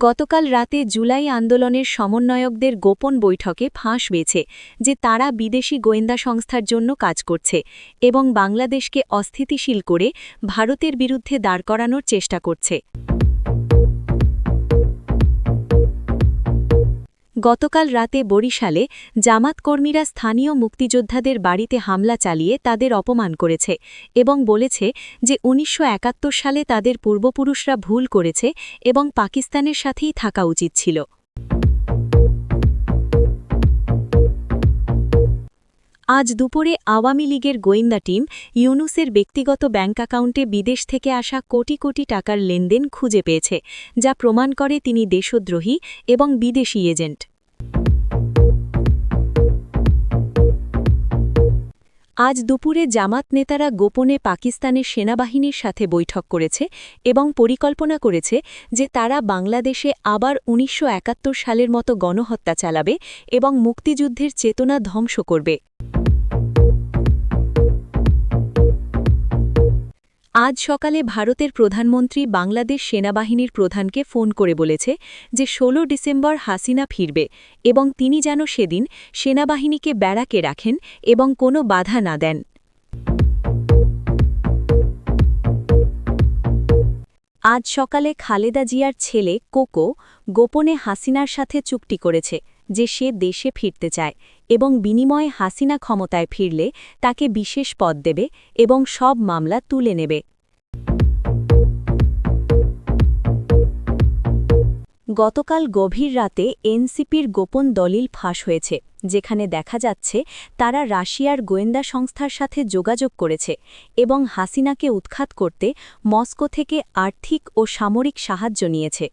গতকাল রাতে জুলাই আন্দোলনের সমন্বয়কদের গোপন বৈঠকে ফাঁস পেয়েছে যে তারা বিদেশি গোয়েন্দা সংস্থার জন্য কাজ করছে এবং বাংলাদেশকে অস্থিতিশীল করে ভারতের বিরুদ্ধে দাঁড় করানোর চেষ্টা করছে। গতকাল রাতে বরিশালে জামাত কর্মীরা স্থানীয় মুক্তিযোদ্ধাদের বাড়িতে হামলা চালিয়ে তাদের অপমান করেছে এবং বলেছে যে উনিশশো একাত্তর সালে তাদের পূর্বপুরুষরা ভুল করেছে এবং পাকিস্তানের সাথেই থাকা উচিত ছিল। আজ দুপুরে আওয়ামী লীগের গোয়েন্দা টিম ইউনুসের ব্যক্তিগত ব্যাংক অ্যাকাউন্টে বিদেশ থেকে আসা কোটি কোটি টাকার লেনদেন খুঁজে পেয়েছে, যা প্রমাণ করে তিনি দেশদ্রোহী এবং বিদেশি এজেন্ট। আজ দুপুরে জামাত নেতারা গোপনে পাকিস্তানের সেনাবাহিনীর সাথে বৈঠক করেছে এবং পরিকল্পনা করেছে যে তারা বাংলাদেশে আবার উনিশশো একাত্তর সালের মতো গণহত্যা চালাবে এবং মুক্তিযুদ্ধের চেতনা ধ্বংস করবে। আজ সকালে ভারতের প্রধানমন্ত্রী বাংলাদেশ সেনাবাহিনীর প্রধানকে ফোন করে বলেছে যে ১৬ ডিসেম্বর হাসিনা ফিরবে এবং তিনি যেন সেদিন সেনাবাহিনীকে ব্যারাকে রাখেন এবং কোনো বাধা না দেন। আজ সকালে খালেদা জিয়ার ছেলে কোকো গোপনে হাসিনার সাথে চুক্তি করেছে যে সে দেশে ফিরতে চায়। এবং বিনিময়ে হাসিনা ক্ষমতায় ফিরলে তাকে বিশেষ পদ দেবে এবং সব মামলা তুলে নেবে। গতকাল গভীর রাতে এনসিপির গোপন দলিল ফাঁস হয়েছে, যেখানে দেখা যাচ্ছে তারা রাশিয়ার গোয়েন্দা সংস্থার সাথে যোগাযোগ করেছে এবং হাসিনাকে উৎখাত করতে মস্কো থেকে আর্থিক ও সামরিক সাহায্য নিয়েছে।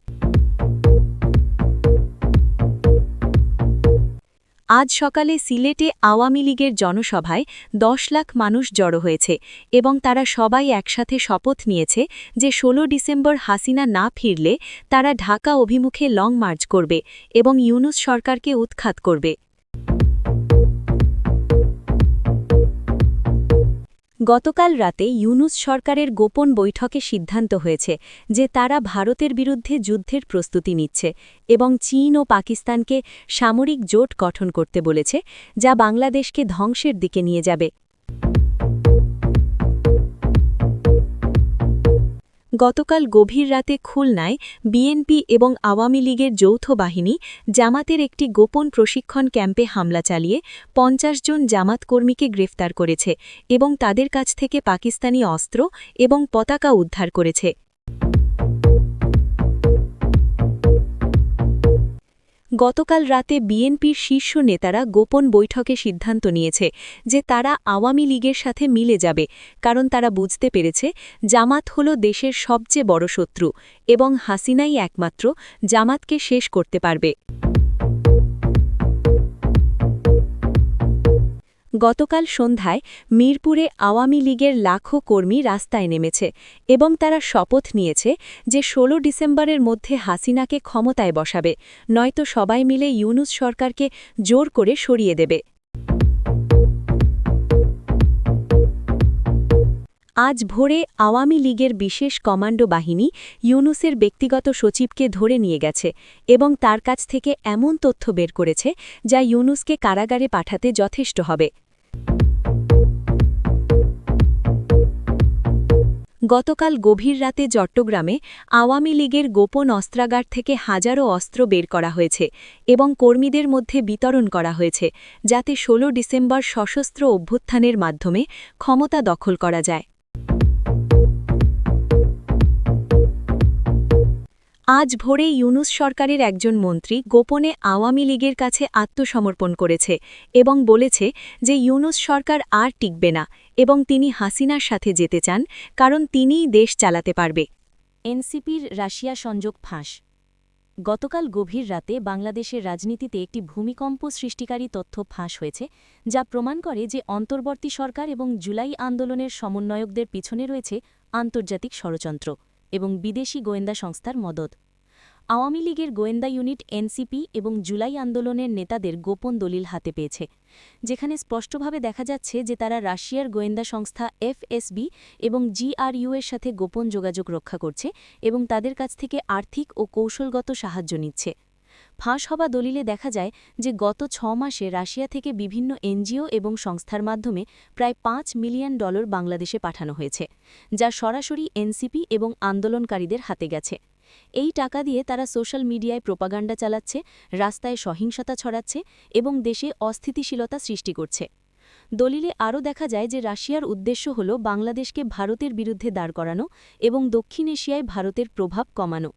আজ সকালে সিলেটে আওয়ামী লীগের জনসভায় দশ লাখ মানুষ জড়ো হয়েছে এবং তারা সবাই একসাথে শপথ নিয়েছে যে ১৬ ডিসেম্বর হাসিনা না ফিরলে তারা ঢাকা অভিমুখে লং মার্চ করবে এবং ইউনুস সরকারকে উৎখাত করবে। গতকাল রাতে ইউনুস সরকারের গোপন বৈঠকে সিদ্ধান্ত হয়েছে যে তারা ভারতের বিরুদ্ধে যুদ্ধের প্রস্তুতি নিচ্ছে এবং চীন ও পাকিস্তানকে সামরিক জোট গঠন করতে বলেছে, যা বাংলাদেশকে ধ্বংসের দিকে নিয়ে যাবে। গতকাল গভীর রাতে খুলনায় বিএনপি এবং আওয়ামী লীগের যৌথ বাহিনী জামাতের একটি গোপন প্রশিক্ষণ ক্যাম্পে হামলা চালিয়ে পঞ্চাশ জন জামাত কর্মীকে গ্রেফতার করেছে এবং তাদের কাছ থেকে পাকিস্তানি অস্ত্র এবং পতাকা উদ্ধার করেছে। গতকাল রাতে বিএনপির শীর্ষ নেতারা গোপন বৈঠকে সিদ্ধান্ত নিয়েছে যে তারা আওয়ামী লীগের সাথে মিলে যাবে, কারণ তারা বুঝতে পেরেছে জামাত হল দেশের সবচেয়ে বড় শত্রু এবং হাসিনাই একমাত্র জামাতকে শেষ করতে পারবে। গতকাল সন্ধ্যায় মিরপুরে আওয়ামী লীগের লাখো কর্মী রাস্তায় নেমেছে এবং তারা শপথ নিয়েছে যে ১৬ ডিসেম্বরের মধ্যে হাসিনাকে ক্ষমতায় বসাবে, নয়তো সবাই মিলে ইউনুস সরকারকে জোর করে সরিয়ে দেবে। আজ ভোরে আওয়ামী লীগের বিশেষ কমান্ডো বাহিনী ইউনুসের ব্যক্তিগত সচিবকে ধরে নিয়ে গেছে এবং তার কাছ থেকে এমন তথ্য বের করেছে যা ইউনুসকে কারাগারে পাঠাতে যথেষ্ট হবে। গতকাল গভীর রাতে চট্টগ্রামে আওয়ামী লীগের গোপন অস্ত্রাগার থেকে হাজারো অস্ত্র বের করা হয়েছে এবং কর্মীদের মধ্যে বিতরণ করা হয়েছে, যাতে ১৬ ডিসেম্বর সশস্ত্র অভ্যুত্থানের মাধ্যমে ক্ষমতা দখল করা যায়। আজ ভোরে ইউনুস সরকারের একজন মন্ত্রী গোপনে আওয়ামী লীগের কাছে আত্মসমর্পণ করেছে এবং বলেছে যে ইউনুস সরকার আর টিকবে না এবং তিনি হাসিনার সাথে যেতে চান, কারণ তিনিই দেশ চালাতে পারবে। এনসিপির রাশিয়া সংযোগ ফাঁস। গতকাল গভীর রাতে বাংলাদেশের রাজনীতিতে একটি ভূমিকম্প সৃষ্টিকারী তথ্য ফাঁস হয়েছে, যা প্রমাণ করে যে অন্তর্বর্তী সরকার এবং জুলাই আন্দোলনের সমন্বয়কদের পিছনে রয়েছে আন্তর্জাতিক ষড়যন্ত্র। এবং বিদেশি গোয়েন্দা সংস্থার মদত আওয়ামী লীগের গোয়েন্দা ইউনিট এনসিপি এবং জুলাই আন্দোলনের নেতাদের গোপন দলিল হাতে পেয়েছে, যেখানে স্পষ্টভাবে দেখা যাচ্ছে যে তারা রাশিয়ার গোয়েন্দা সংস্থা এফএসবি এবং জিআরইউ এর সাথে গোপন যোগাযোগ রক্ষা করছে এবং তাদের কাছ থেকে আর্থিক ও কৌশলগত সাহায্য নিচ্ছে। ফাঁস হওয়া দলিলে দেখা যায় যে গত ছ মাসে রাশিয়া থেকে বিভিন্ন এনজিও এবং সংস্থার মাধ্যমে প্রায় পাঁচ মিলিয়ন ডলার বাংলাদেশে পাঠানো হয়েছে, যা সরাসরি এনসিপি এবং আন্দোলনকারীদের হাতে গেছে। এই টাকা দিয়ে তারা সোশ্যাল মিডিয়ায় প্রোপাগান্ডা চালাচ্ছে, রাস্তায় সহিংসতা ছড়াচ্ছে এবং দেশে অস্থিতিশীলতা সৃষ্টি করছে। দলিলে আরও দেখা যায় যে রাশিয়ার উদ্দেশ্য হল বাংলাদেশকে ভারতের বিরুদ্ধে দাঁড় করানো এবং দক্ষিণ এশিয়ায় ভারতের প্রভাব কমানো।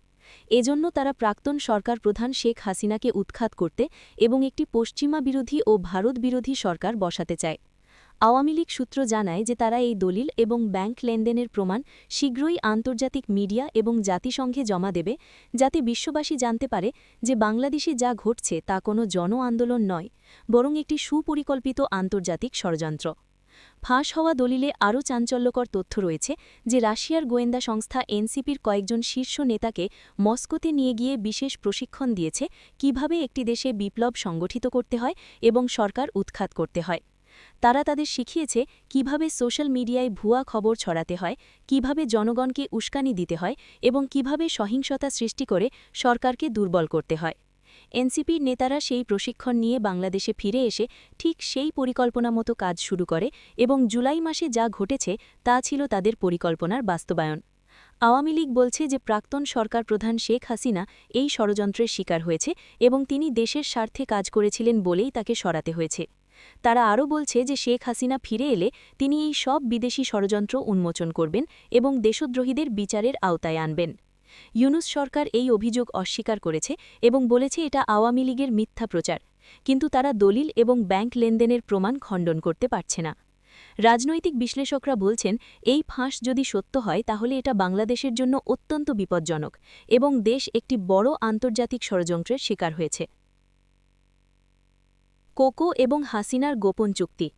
এজন্য তারা প্রাক্তন সরকার প্রধান শেখ হাসিনাকে উৎখাত করতে এবং একটি পশ্চিমা বিরোধী ও ভারত বিরোধী সরকার বসাতে চায়। আওয়ামী লীগ সূত্র জানায় যে তারা এই দলিল এবং ব্যাংক লেনদেনের প্রমাণ শীঘ্রই আন্তর্জাতিক মিডিয়া এবং জাতিসংঘে জমা দেবে, যাতে বিশ্ববাসী জানতে পারে যে বাংলাদেশে যা ঘটছে তা কোনো জন আন্দোলন নয়, বরং একটি সুপরিকল্পিত আন্তর্জাতিক ষড়যন্ত্র। ফাঁস হওয়া দলিলে আরও চাঞ্চল্যকর তথ্য রয়েছে যে রাশিয়ার গোয়েন্দা সংস্থা এনসিপির কয়েকজন শীর্ষ নেতাকে মস্কোতে নিয়ে গিয়ে বিশেষ প্রশিক্ষণ দিয়েছে কীভাবে একটি দেশে বিপ্লব সংগঠিত করতে হয় এবং সরকার উৎখাত করতে হয়। তারা তাদের শিখিয়েছে কীভাবে সোশ্যাল মিডিয়ায় ভুয়া খবর ছড়াতে হয়, কীভাবে জনগণকে উস্কানি দিতে হয় এবং কীভাবে সহিংসতা সৃষ্টি করে সরকারকে দুর্বল করতে হয়। এনসিপির নেতারা সেই প্রশিক্ষণ নিয়ে বাংলাদেশে ফিরে এসে ঠিক সেই পরিকল্পনা মতো কাজ শুরু করে এবং জুলাই মাসে যা ঘটেছে তা ছিল তাদের পরিকল্পনার বাস্তবায়ন। আওয়ামী লীগ বলছে যে প্রাক্তন সরকার প্রধান শেখ হাসিনা এই ষড়যন্ত্রের শিকার হয়েছে এবং তিনি দেশের স্বার্থে কাজ করেছিলেন বলেই তাকে সরাতে হয়েছে। তারা আরও বলছে যে শেখ হাসিনা ফিরে এলে তিনি এই সব বিদেশি ষড়যন্ত্র উন্মোচন করবেন এবং দেশদ্রোহীদের বিচারের আওতায় আনবেন। ইউনুস সরকার এই অভিযোগ অস্বীকার করেছে এবং বলেছে এটা আওয়ামী লীগের মিথ্যা প্রচার, কিন্তু তারা দলিল এবং ব্যাংক লেনদেনের প্রমাণ খণ্ডন করতে পারছে না। রাজনৈতিক বিশ্লেষকরা বলছেন, এই ফাঁস যদি সত্য হয়, তাহলে এটা বাংলাদেশের জন্য অত্যন্ত বিপজ্জনক এবং দেশ একটি বড় আন্তর্জাতিক ষড়যন্ত্রের শিকার হয়েছে। কোকো এবং হাসিনার গোপন চুক্তি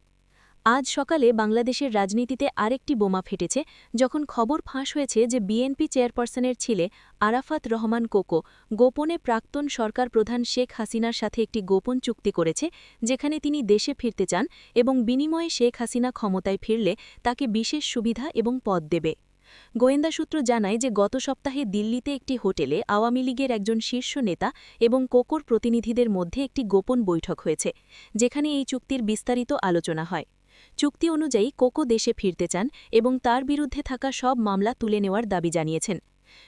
আজ সকালে বাংলাদেশের রাজনীতিতে আরেকটি বোমা ফেটেছে, যখন খবর ফাঁস হয়েছে যে বিএনপি চেয়ারপারসনের ছেলে আরাফাত রহমান কোকো গোপনে প্রাক্তন সরকার প্রধান শেখ হাসিনার সাথে একটি গোপন চুক্তি করেছে, যেখানে তিনি দেশে ফিরতে চান এবং বিনিময়ে শেখ হাসিনা ক্ষমতায় ফিরলে তাকে বিশেষ সুবিধা এবং পদ দেবে। গোয়েন্দা সূত্র জানায় যে গত সপ্তাহে দিল্লিতে একটি হোটেলে আওয়ামী লীগের একজন শীর্ষ নেতা এবং কোকোর প্রতিনিধিদের মধ্যে একটি গোপন বৈঠক হয়েছে, যেখানে এই চুক্তির বিস্তারিত আলোচনা হয়। চুক্তি অনুযায়ী কোকো দেশে ফিরতে চান এবং তার বিরুদ্ধে থাকা সব মামলা তুলে নেওয়ার দাবি জানিয়েছেন।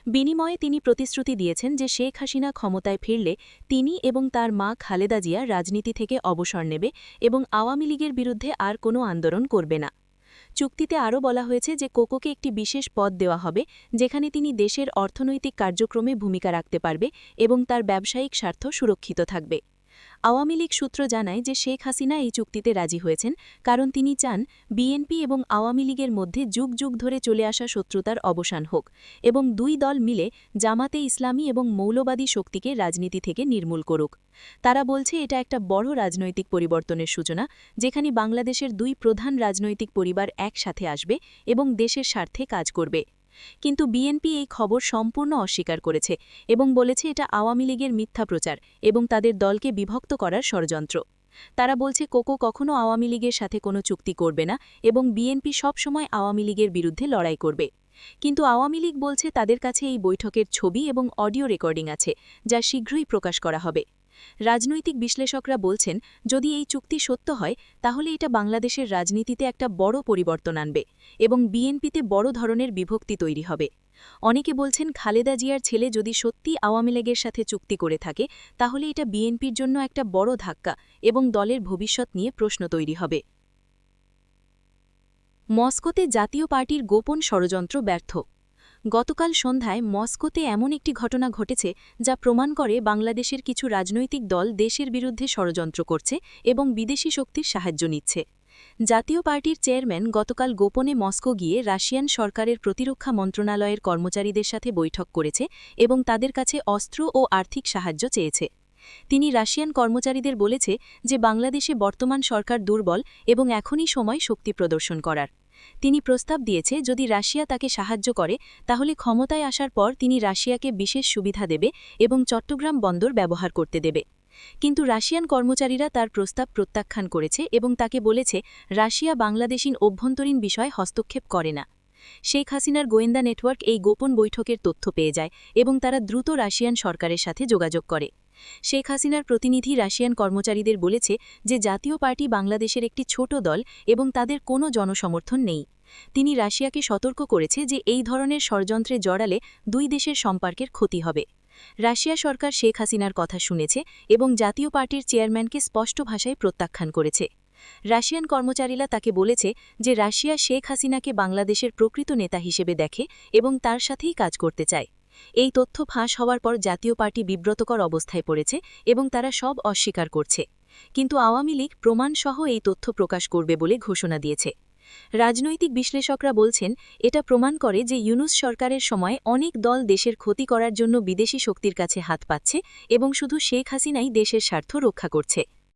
বিনিময়ে তিনি প্রতিশ্রুতি দিয়েছেন যে শেখ হাসিনা ক্ষমতায় ফিরলে তিনি এবং তার মা খালেদা জিয়া রাজনীতি থেকে অবসর নেবে এবং আওয়ামী লীগের বিরুদ্ধে আর কোনো আন্দোলন করবে না। চুক্তিতে আরও বলা হয়েছে যে কোকোকে একটি বিশেষ পদ দেওয়া হবে, যেখানে তিনি দেশের অর্থনৈতিক কার্যক্রমে ভূমিকা রাখতে পারবে এবং তার ব্যবসায়িক স্বার্থ সুরক্ষিত থাকবে। আওয়ামী লীগ সূত্র জানায় যে শেখ হাসিনা এই চুক্তিতে রাজি হয়েছেন কারণ তিনি চান বিএনপি এবং আওয়ামী লীগের মধ্যে যুগ যুগ ধরে চলে আসা শত্রুতার অবসান হোক এবং দুই দল মিলে জামাতে ইসলামী এবং মৌলবাদী শক্তিকে রাজনীতি থেকে নির্মূল করুক। তারা বলছে এটা একটা বড় রাজনৈতিক পরিবর্তনের সূচনা, যেখানে বাংলাদেশের দুই প্রধান রাজনৈতিক পরিবার একসাথে আসবে এবং দেশের স্বার্থে কাজ করবে। কিন্তু বিএনপি এই খবর সম্পূর্ণ অস্বীকার করেছে এবং বলেছে এটা আওয়ামী লীগের মিথ্যা প্রচার এবং তাদের দলকে বিভক্ত করার ষড়যন্ত্র। তারা বলছে কোকো কখনো আওয়ামী লীগের সাথে কোনো চুক্তি করবে না এবং বিএনপি সবসময় আওয়ামী লীগের বিরুদ্ধে লড়াই করবে। কিন্তু আওয়ামী লীগ বলছে তাদের কাছে এই বৈঠকের ছবি এবং অডিও রেকর্ডিং আছে, যা শীঘ্রই প্রকাশ করা হবে। রাজনৈতিক বিশ্লেষকরা বলছেন, যদি এই চুক্তি সত্য হয়, তাহলে এটা বাংলাদেশের রাজনীতিতে একটা বড় পরিবর্তন আনবে এবং বিএনপিতে বড় ধরনের বিভক্তি তৈরি হবে। অনেকে বলছেন, খালেদা জিয়ার ছেলে যদি সত্যি আওয়ামী লীগের সাথে চুক্তি করে থাকে, তাহলে এটা বিএনপির জন্য একটা বড় ধাক্কা এবং দলের ভবিষ্যৎ নিয়ে প্রশ্ন তৈরি হবে। মস্কোতে জাতীয় পার্টির গোপন ষড়যন্ত্র ব্যর্থ। গতকাল সন্ধ্যায় মস্কোতে এমন একটি ঘটনা ঘটেছে যা প্রমাণ করে বাংলাদেশের কিছু রাজনৈতিক দল দেশের বিরুদ্ধে ষড়যন্ত্র করছে এবং বিদেশি শক্তির সাহায্য নিচ্ছে। জাতীয় পার্টির চেয়ারম্যান গতকাল গোপনে মস্কো গিয়ে রাশিয়ান সরকারের প্রতিরক্ষা মন্ত্রণালয়ের কর্মচারীদের সাথে বৈঠক করেছে এবং তাদের কাছে অস্ত্র ও আর্থিক সাহায্য চেয়েছে। তিনি রাশিয়ান কর্মচারীদের বলেছে যে, বাংলাদেশে বর্তমান সরকার দুর্বল এবং এখনই সময় শক্তি প্রদর্শন করার। তিনি প্রস্তাব দিয়েছে, যদি রাশিয়া তাকে সাহায্য করে, তাহলে ক্ষমতায় আসার পর তিনি রাশিয়াকে বিশেষ সুবিধা দেবে এবং চট্টগ্রাম বন্দর ব্যবহার করতে দেবে। কিন্তু রাশিয়ান কর্মচারীরা তার প্রস্তাব প্রত্যাখ্যান করেছে এবং তাকে বলেছে, রাশিয়া বাংলাদেশিন অভ্যন্তরীণ বিষয় হস্তক্ষেপ করে না। শেখ হাসিনার গোয়েন্দা নেটওয়ার্ক এই গোপন বৈঠকের তথ্য পেয়ে যায় এবং তারা দ্রুত রাশিয়ান সরকারের সাথে যোগাযোগ করে। শেখ হাসিনার প্রতিনিধি রাশিয়ান কর্মচারীদের বলেছে যে জাতীয় পার্টি বাংলাদেশের একটি ছোট দল এবং তাদের কোনো জনসমর্থন নেই। তিনি রাশিয়াকে সতর্ক করেছে যে এই ধরনের ষড়যন্ত্রে জড়ালে দুই দেশের সম্পর্কের ক্ষতি হবে। রাশিয়া সরকার শেখ হাসিনার কথা শুনেছে এবং জাতীয় পার্টির চেয়ারম্যানকে স্পষ্ট ভাষায় প্রত্যাখ্যান করেছে। রাশিয়ান কর্মচারীরা তাকে বলেছে যে রাশিয়া শেখ হাসিনাকে বাংলাদেশের প্রকৃত নেতা হিসেবে দেখে এবং তার সাথেই কাজ করতে চায়। এই তথ্য ফাঁস হওয়ার পর জাতীয় পার্টি বিব্রতকর অবস্থায় পড়েছে এবং তারা সব অস্বীকার করছে। কিন্তু আওয়ামী লীগ প্রমাণসহ এই তথ্য প্রকাশ করবে বলে ঘোষণা দিয়েছে। রাজনৈতিক বিশ্লেষকরা বলছেন, এটা প্রমাণ করে যে ইউনুস সরকারের সময় অনেক দল দেশের ক্ষতি করার জন্য বিদেশি শক্তির কাছে হাত পাচ্ছে এবং শুধু শেখ হাসিনাই দেশের স্বার্থ রক্ষা করছে।